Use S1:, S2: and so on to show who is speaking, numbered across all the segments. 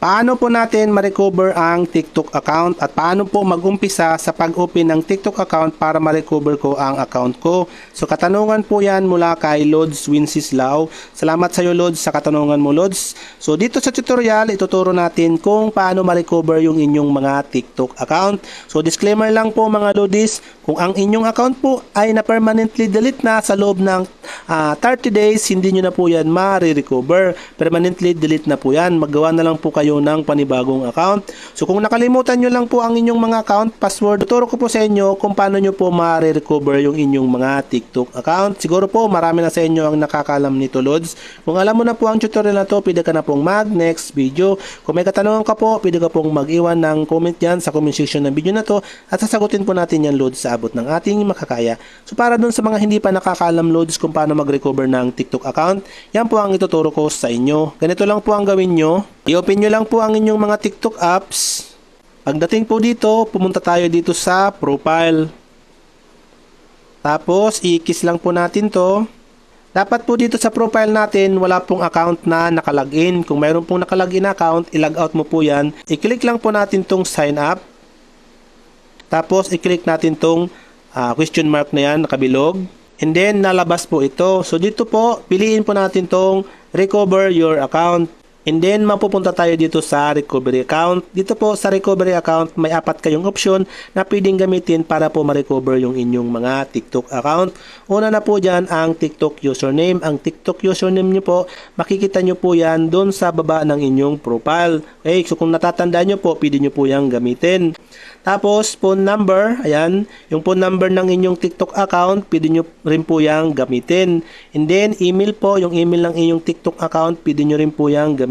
S1: Paano po natin ma-recover ang TikTok account at paano po mag-umpisa sa pag-open ng TikTok account para ma-recover ko ang account ko? So katanungan po yan mula kay Lods Winsislao. Salamat sa iyo Lods sa katanungan mo Lods. So dito sa tutorial, ituturo natin kung paano ma-recover yung inyong mga TikTok account. So disclaimer lang po mga Lodis, kung ang inyong account po ay na permanently delete na sa loob ng ah, 30 days, hindi nyo na po yan ma-recover. Permanently delete na po yan. Maggawa na lang po kayo ng panibagong account. So kung nakalimutan nyo lang po ang inyong mga account password, tuturo ko po sa inyo kung paano nyo po ma-recover yung inyong mga TikTok account. Siguro po marami na sa inyo ang nakakalam nito Lods. Kung alam mo na po ang tutorial na to, pwede ka na pong mag next video. Kung may katanungan ka po, pwede ka pong mag-iwan ng comment yan sa comment section ng video na to at sasagutin po natin yan Lods sa abot ng ating makakaya. So para dun sa mga hindi pa nakakalam Lods kung paano mag-recover ng TikTok account, yan po ang ituturo ko sa inyo. Ganito lang po ang gawin nyo. I-open nyo lang po ang inyong mga TikTok apps. Pagdating po dito, pumunta tayo dito sa profile. Tapos, i-kiss lang po natin to. Dapat po dito sa profile natin, wala pong account na nakalagin. Kung mayroon pong nakalagin na account, i-log out mo po yan. I-click lang po natin tong sign up. Tapos, i-click natin tong ah, question mark na yan, nakabilog. And then, nalabas po ito. So, dito po, piliin po natin tong recover your account. And then, mapupunta tayo dito sa recovery account. Dito po sa recovery account, may apat kayong option na pwedeng gamitin para po ma-recover yung inyong mga TikTok account. Una na po dyan ang TikTok username. Ang TikTok username nyo po, makikita nyo po yan doon sa baba ng inyong profile. Okay, so kung natatandaan nyo po, pwede nyo po yan gamitin. Tapos, phone number, ayan, yung phone number ng inyong TikTok account, pwede nyo rin po yung gamitin. And then, email po, yung email ng inyong TikTok account, pwede nyo rin po yung gamitin.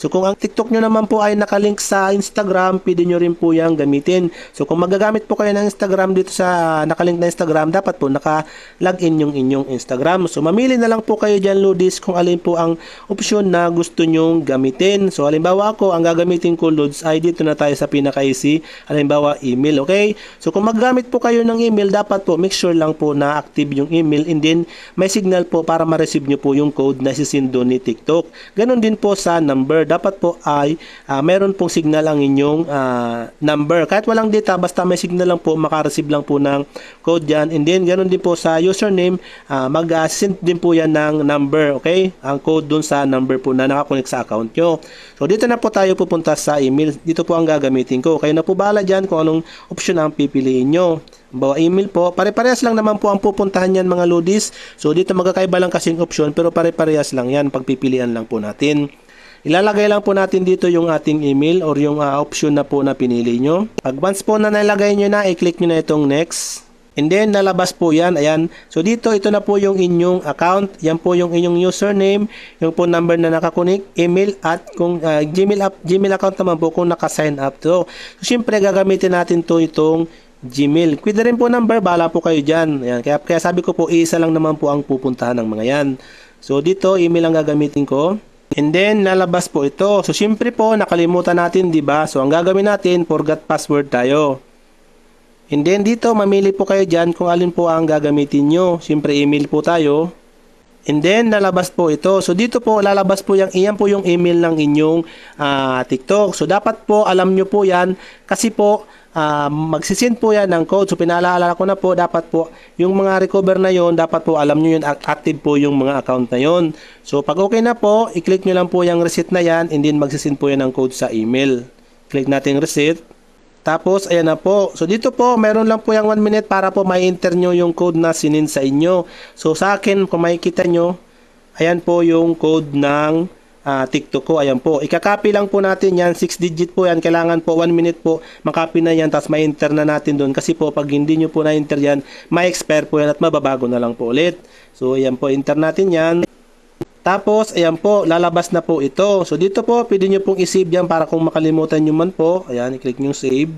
S1: So, kung ang TikTok nyo naman po ay nakalink sa Instagram, pwede nyo rin po yung gamitin. So, kung magagamit po kayo ng Instagram dito sa nakalink na Instagram, dapat po naka-login yung inyong Instagram. So, mamili na lang po kayo dyan, Ludis, kung alin po ang option na gusto nyong gamitin. So, halimbawa ako, ang gagamitin ko, Lods, ay dito na tayo sa pinaka-easy. Halimbawa, email, okay? So, kung maggamit po kayo ng email, dapat po make sure lang po na active yung email and then may signal po para ma-receive nyo po yung code na sisindo ni TikTok. Ganon din po sa number. Dapat po ay ah, meron pong signal ang inyong ah, number. Kahit walang data, basta may signal lang po, makareceive lang po ng code yan. And then, ganon din po sa username, ah, mag-send din po yan ng number, okay? Ang code dun sa number po na nakakonect sa account nyo. So, dito na po tayo pupunta sa email. Dito po ang gagamitin ko. Kayo na po bahala dyan kung anong option ang pipiliin nyo. Bawa email po, pare-parehas lang naman po ang pupuntahan yan mga lodis. So dito magkakaiba lang kasing option pero pare-parehas lang yan, pagpipilian lang po natin. Ilalagay lang po natin dito yung ating email or yung ah, option na po na pinili nyo. Pag once po na nalagay nyo na, i-click nyo na itong next. And then, nalabas po yan. Ayan. So, dito, ito na po yung inyong account. Yan po yung inyong username, yung phone number na nakakunik, email, at kung ah, Gmail, app, Gmail account naman po kung naka-sign up to. So, syempre, gagamitin natin to itong Gmail. Pwede rin po number, bala po kayo dyan. Ayan. Kaya, kaya sabi ko po, isa lang naman po ang pupuntahan ng mga yan. So, dito, email ang gagamitin ko. And then, lalabas po ito. So, syempre po, nakalimutan natin, di ba? So, ang gagawin natin, forgot password tayo. And then, dito, mamili po kayo dyan kung alin po ang gagamitin nyo. Syempre, email po tayo. And then, lalabas po ito. So, dito po, lalabas po yung, iyan po yung email ng inyong ah, TikTok. So, dapat po, alam nyo po yan. Kasi po, ah, magsisend po yan ng code. So, pinaalala ko na po, dapat po, yung mga recover na yon dapat po, alam nyo yun, ac- active po yung mga account na yon So, pag okay na po, i-click nyo lang po yung receipt na yan, and then magsisend po yan ng code sa email. Click natin receipt. Tapos, ayan na po. So, dito po, meron lang po yung 1 minute para po ma-enter nyo yung code na sinin sa inyo. So, sa akin, kung makikita nyo, ayan po yung code ng ah, TikTok ko. Ayan po. Ikakopy lang po natin yan. 6 digit po yan. Kailangan po 1 minute po makopy na yan. Tapos ma-enter na natin doon. Kasi po, pag hindi nyo po na-enter yan, ma-expire po yan at mababago na lang po ulit. So, ayan po. Enter natin yan. Tapos, ayan po, lalabas na po ito. So, dito po, pwede nyo pong isave yan para kung makalimutan nyo man po. Ayan, i-click nyo save.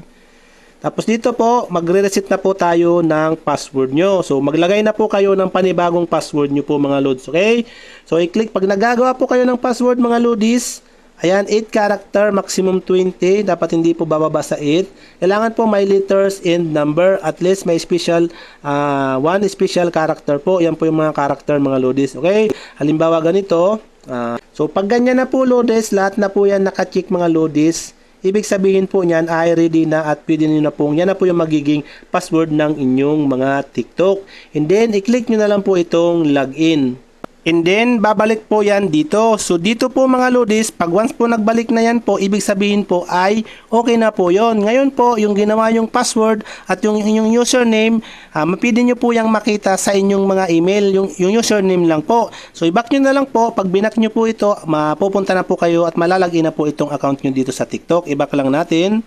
S1: Tapos dito po, magre-reset na po tayo ng password nyo. So, maglagay na po kayo ng panibagong password nyo po mga loads, okay? So, i-click, pag nagagawa po kayo ng password mga loadies, ayan, 8 character, maximum 20, dapat hindi po bababa sa 8. Kailangan po may letters and number, at least may special, ah, one special character po. Yan po yung mga character mga loadies, okay? Halimbawa ganito, ah, So pag ganyan na po Lodes, lahat na po yan nakacheck mga Lodes, ibig sabihin po niyan ay ready na at pwede nyo na po, yan na po yung magiging password ng inyong mga TikTok. And then, i-click nyo na lang po itong login. And then, babalik po yan dito. So, dito po mga lodis, pag once po nagbalik na yan po, ibig sabihin po ay okay na po yon. Ngayon po, yung ginawa yung password at yung inyong username, uh, mapili nyo po yung makita sa inyong mga email, yung, yung username lang po. So, i-back nyo na lang po. Pag binak nyo po ito, mapupunta na po kayo at malalagin na po itong account nyo dito sa TikTok. I-back lang natin.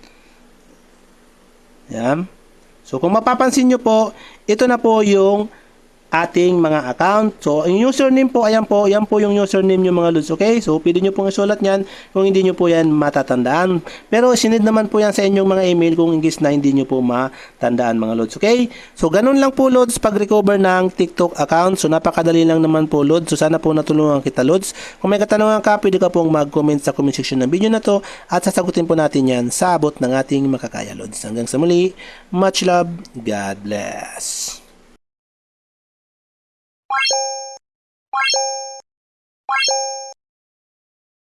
S1: Yan. So, kung mapapansin nyo po, ito na po yung ating mga account. So, yung username po, ayan po, yan po yung username nyo mga lods, okay? So, pwede nyo pong isulat yan kung hindi nyo po yan matatandaan. Pero, sinid naman po yan sa inyong mga email kung ingis na hindi nyo po matandaan mga lods, okay? So, ganun lang po lods pag recover ng TikTok account. So, napakadali lang naman po lods. So, sana po natulungan kita lods. Kung may katanungan ka, pwede ka pong mag-comment sa comment section ng video na to at sasagutin po natin yan sa abot ng ating makakaya lods. Hanggang sa muli, much love, God bless.